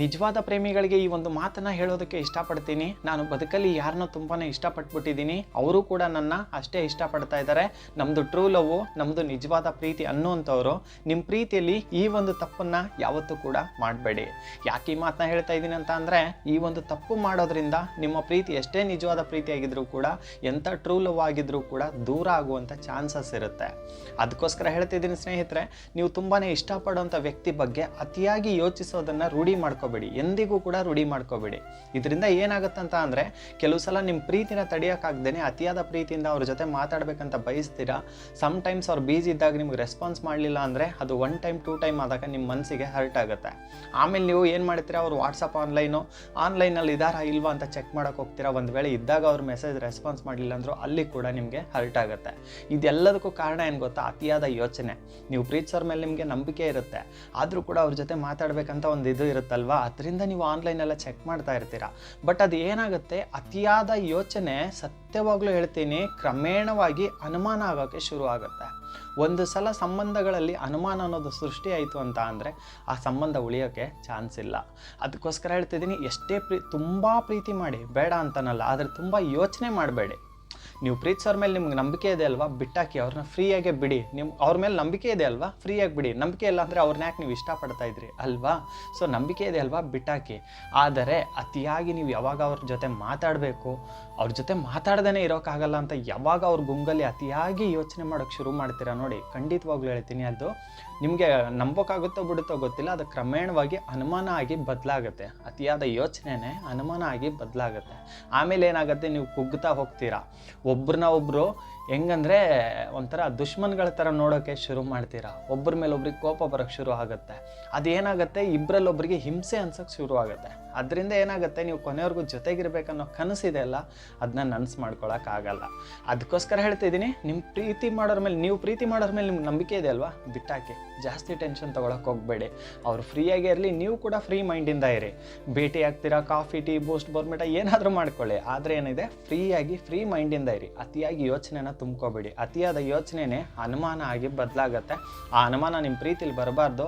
ನಿಜವಾದ ಪ್ರೇಮಿಗಳಿಗೆ ಈ ಒಂದು ಮಾತನ್ನ ಹೇಳೋದಕ್ಕೆ ಇಷ್ಟಪಡ್ತೀನಿ. ನಾನು ಬದುಕಲ್ಲಿ ಯಾರನ್ನೋ ತುಂಬಾನೇ ಇಷ್ಟಪಟ್ಬಿಟ್ಟಿದ್ದೀನಿ. ಅವರು ಕೂಡ ನನ್ನ ಅಷ್ಟೇ ಇಷ್ಟಪಡ್ತಾ ಇದ್ದಾರೆ. ನಮ್ಮದು ಟ್ರೂ ಲವ್ ನಮ್ಮದು ನಿಜವಾದ ಪ್ರೀತಿ ಅನ್ನುವಂಥವ್ರು ನಿಮ್ಮ ಪ್ರೀತಿಯಲ್ಲಿ ಈ ಒಂದು ತಪ್ಪನ್ನ ಯಾವತ್ತೂ ಕೂಡ ಮಾಡಬೇಡಿ. ಯಾಕೆ ಈ ಮಾತನ್ನ ಹೇಳ್ತಾ ಇದ್ದೀನಿ ಅಂತ ಅಂದರೆ, ಈ ಒಂದು ತಪ್ಪು ಮಾಡೋದ್ರಿಂದ ನಿಮ್ಮ ಪ್ರೀತಿ ಎಷ್ಟೇ ನಿಜವಾದ ಪ್ರೀತಿಯಾಗಿದ್ರೂ ಕೂಡ ಎಂಥ ಟ್ರೂ ಲವ್ ಆಗಿದ್ರೂ ಕೂಡ ದೂರ ಆಗುವಂಥ ಚಾನ್ಸಸ್ ಇರುತ್ತೆ. ಅದಕ್ಕೋಸ್ಕರ ಹೇಳ್ತಿದ್ದೀನಿ ಸ್ನೇಹಿತರೆ, ನೀವು ತುಂಬಾ ಇಷ್ಟಪಡುವಂಥ ವ್ಯಕ್ತಿ ಬಗ್ಗೆ ಅತಿಯಾಗಿ ಯೋಚಿಸೋದನ್ನು ರೂಢಿ ಮಾಡ್ಕೋಬೇಡಿ. ಎಂದಿಗೂ ಕೂಡ ರೂಢಿ ಮಾಡ್ಕೋಬೇಡಿ. ಇದರಿಂದ ಏನಾಗುತ್ತಂತ ಅಂದರೆ, ಕೆಲವು ಸಲ ನಿಮ್ಮ ಪ್ರೀತಿನ ತಡೆಯೋಕ್ಕಾಗ್ದೇ ಅತಿಯಾದ ಪ್ರೀತಿಯಿಂದ ಅವ್ರ ಜೊತೆ ಮಾತಾಡಬೇಕಂತ ಬಯಸ್ತೀರಾ? ಸಮ್ ಟೈಮ್ಸ್ ಅವ್ರು ಬೀಜಿ ಇದ್ದಾಗ ನಿಮ್ಗೆ ರೆಸ್ಪಾನ್ಸ್ ಮಾಡಲಿಲ್ಲ ಅಂದರೆ, ಅದು ಒನ್ ಟೈಮ್ ಟೂ ಟೈಮ್ ಆದಾಗ ನಿಮ್ಮ ಮನಸ್ಸಿಗೆ ಹರ್ಟ್ ಆಗುತ್ತೆ. ಆಮೇಲೆ ನೀವು ಏನು ಮಾಡ್ತೀರಾ? ಅವ್ರು ವಾಟ್ಸಪ್ ಆನ್ಲೈನು ಆನ್ಲೈನಲ್ಲಿ ಇದಾರಾ ಇಲ್ವಾ ಅಂತ ಚೆಕ್ ಮಾಡೋಕೆ ಹೋಗ್ತೀರಾ? ಒಂದು ವೇಳೆ ಇದ್ದಾಗ ಅವ್ರ ಮೆಸೇಜ್ ರೆಸ್ಪಾನ್ಸ್ ಮಾಡಲಿಲ್ಲ ಅಂದರೂ ಅಲ್ಲಿ ಕೂಡ ನಿಮಗೆ ಹರ್ಟ್ ಆಗುತ್ತೆ. ಇದೆಲ್ಲದಕ್ಕೂ ಕಾರಣ ಏನು ಗೊತ್ತಾ? ಅತಿಯಾದ ಯೋಚನೆ. ನೀವು ಪ್ರೀತಿಸೋರ್ ಮೇಲೆ ನಿಮಗೆ ನಂಬಿಕೆ ಇರುತ್ತೆ. ಆದರೂ ಕೂಡ ಅವ್ರ ಜೊತೆ ಮಾತಾಡಬೇಕಂತ ಒಂದು ಇದು ಇರುತ್ತಲ್ವಾ? ಅದರಿಂದ ನೀವು ಆನ್ಲೈನೆಲ್ಲ ಚೆಕ್ ಮಾಡ್ತಾ ಇರ್ತೀರಾ. ಬಟ್ ಅದು ಏನಾಗುತ್ತೆ? ಅತಿಯಾದ ಯೋಚನೆ ಸತ್ಯವಾಗ್ಲೂ ಹೇಳ್ತೀನಿ, ಕ್ರಮೇಣವಾಗಿ ಅನುಮಾನ ಆಗೋಕ್ಕೆ ಶುರು ಆಗುತ್ತೆ. ಒಂದು ಸಲ ಸಂಬಂಧಗಳಲ್ಲಿ ಅನುಮಾನ ಅನ್ನೋದು ಸೃಷ್ಟಿ ಆಯಿತು ಅಂತ ಅಂದರೆ ಆ ಸಂಬಂಧ ಉಳಿಯೋಕ್ಕೆ ಚಾನ್ಸ್ ಇಲ್ಲ. ಅದಕ್ಕೋಸ್ಕರ ಹೇಳ್ತಿದ್ದೀನಿ, ಎಷ್ಟೇ ಪ್ರೀ, ತುಂಬ ಪ್ರೀತಿ ಮಾಡಿ, ಬೇಡ ಅಂತನಲ್ಲ, ಆದರೆ ತುಂಬ ಯೋಚನೆ ಮಾಡಬೇಡಿ. ನೀವು ಪ್ರೀತಿಸೋರ ಮೇಲೆ ನಿಮ್ಗೆ ನಂಬಿಕೆ ಇದೆ ಅಲ್ವಾ? ಬಿಟ್ಟಾಕಿ ಅವ್ರನ್ನ ಫ್ರೀಯಾಗೆ ಬಿಡಿ. ನಿಮ್ಮ ಅವ್ರ ಮೇಲೆ ನಂಬಿಕೆ ಇದೆ ಅಲ್ವಾ? ಫ್ರೀಯಾಗಿ ಬಿಡಿ. ನಂಬಿಕೆ ಇಲ್ಲ ಅಂದರೆ ಅವ್ರನ್ನ ಯಾಕೆ ನೀವು ಇಷ್ಟಪಡ್ತಾ ಇದ್ರಿ ಅಲ್ವಾ? ಸೊ ನಂಬಿಕೆ ಇದೆ ಅಲ್ವಾ? ಬಿಟ್ಟಾಕಿ. ಆದರೆ ಅತಿಯಾಗಿ ನೀವು ಯಾವಾಗ ಅವ್ರ ಜೊತೆ ಮಾತಾಡಬೇಕು, ಅವ್ರ ಜೊತೆ ಮಾತಾಡ್ದೇ ಇರೋಕ್ಕಾಗಲ್ಲ ಅಂತ ಯಾವಾಗ ಅವ್ರ ಗುಂಗಲ್ಲಿ ಅತಿಯಾಗಿ ಯೋಚನೆ ಮಾಡೋಕ್ಕೆ ಶುರು ಮಾಡ್ತೀರಾ ನೋಡಿ, ಖಂಡಿತವಾಗ್ಲೂ ಹೇಳ್ತೀನಿ ಅದು. ನಿಮಗೆ ನಂಬೋಕ್ಕಾಗುತ್ತೋ ಬಿಡುತ್ತೋ ಗೊತ್ತಿಲ್ಲ, ಅದು ಕ್ರಮೇಣವಾಗಿ ಅನುಮಾನ ಆಗಿ ಬದಲಾಗುತ್ತೆ. ಅತಿಯಾದ ಯೋಚನೆನೇ ಅನುಮಾನ ಆಗಿ ಬದಲಾಗುತ್ತೆ. ಆಮೇಲೆ ಏನಾಗುತ್ತೆ? ನೀವು ಕುಗ್ತಾ ಹೋಗ್ತೀರಾ. ಒಬ್ರನ್ನ ಒಬ್ಬರು ಹೆಂಗಂದ್ರೆ ಒಂಥರ ದುಶ್ಮನ್ಗಳ ಥರ ನೋಡೋಕ್ಕೆ ಶುರು ಮಾಡ್ತೀರಾ? ಒಬ್ಬರ ಮೇಲೆ ಒಬ್ರಿಗೆ ಕೋಪ ಬರೋಕ್ಕೆ ಶುರು ಆಗುತ್ತೆ. ಅದೇನಾಗುತ್ತೆ ಇಬ್ಬರಲ್ಲೊಬ್ರಿಗೆ ಹಿಂಸೆ ಅನ್ಸೋಕ್ಕೆ ಶುರು ಆಗುತ್ತೆ. ಅದರಿಂದ ಏನಾಗುತ್ತೆ? ನೀವು ಕೊನೆಯವ್ರಿಗೂ ಜೊತೆಗಿರ್ಬೇಕನ್ನೋ ಕನಸಿದೆ ಅಲ್ಲ? ಅದನ್ನ ನನಸು ಮಾಡ್ಕೊಳಕ್ಕಾಗಲ್ಲ ಅದಕ್ಕೋಸ್ಕರ ಹೇಳ್ತಿದ್ದೀನಿ ನಿಮ್ಮ ಪ್ರೀತಿ ಮಾಡೋರ ಮೇಲೆ, ನೀವು ಪ್ರೀತಿ ಮಾಡೋರ ಮೇಲೆ ನಿಮ್ಗೆ ನಂಬಿಕೆ ಇದೆ ಅಲ್ವಾ? ಬಿಟ್ಟಾಕಿ. ಜಾಸ್ತಿ ಟೆನ್ಷನ್ ತೊಗೊಳಕ್ಕೆ ಹೋಗಬೇಡಿ. ಅವ್ರು ಫ್ರೀಯಾಗಿ ಇರಲಿ, ನೀವು ಕೂಡ ಫ್ರೀ ಮೈಂಡಿಂದ ಇರಿ. ಭೇಟಿ ಆಗ್ತೀರಾ? ಕಾಫಿ, ಟೀ, ಬೂಸ್ಟ್, ಬೋರ್ಮಿಟ ಏನಾದರೂ ಮಾಡ್ಕೊಳ್ಳಿ. ಆದರೆ ಏನಿದೆ? ಫ್ರೀಯಾಗಿ ಫ್ರೀ ಮೈಂಡಿಂದ ಇರಿ. ಅತಿಯಾಗಿ ಯೋಚನೆನ ತುಂಬ್ಕೋಬೇಡಿ. ಅತಿಯಾದ ಯೋಚನೆನೇ ಅನುಮಾನ ಆಗಿ ಬದಲಾಗತ್ತೆ. ಆ ಅನುಮಾನ ನಿಮ್ಮ ಪ್ರೀತಿಲಿ ಬರಬಾರ್ದು.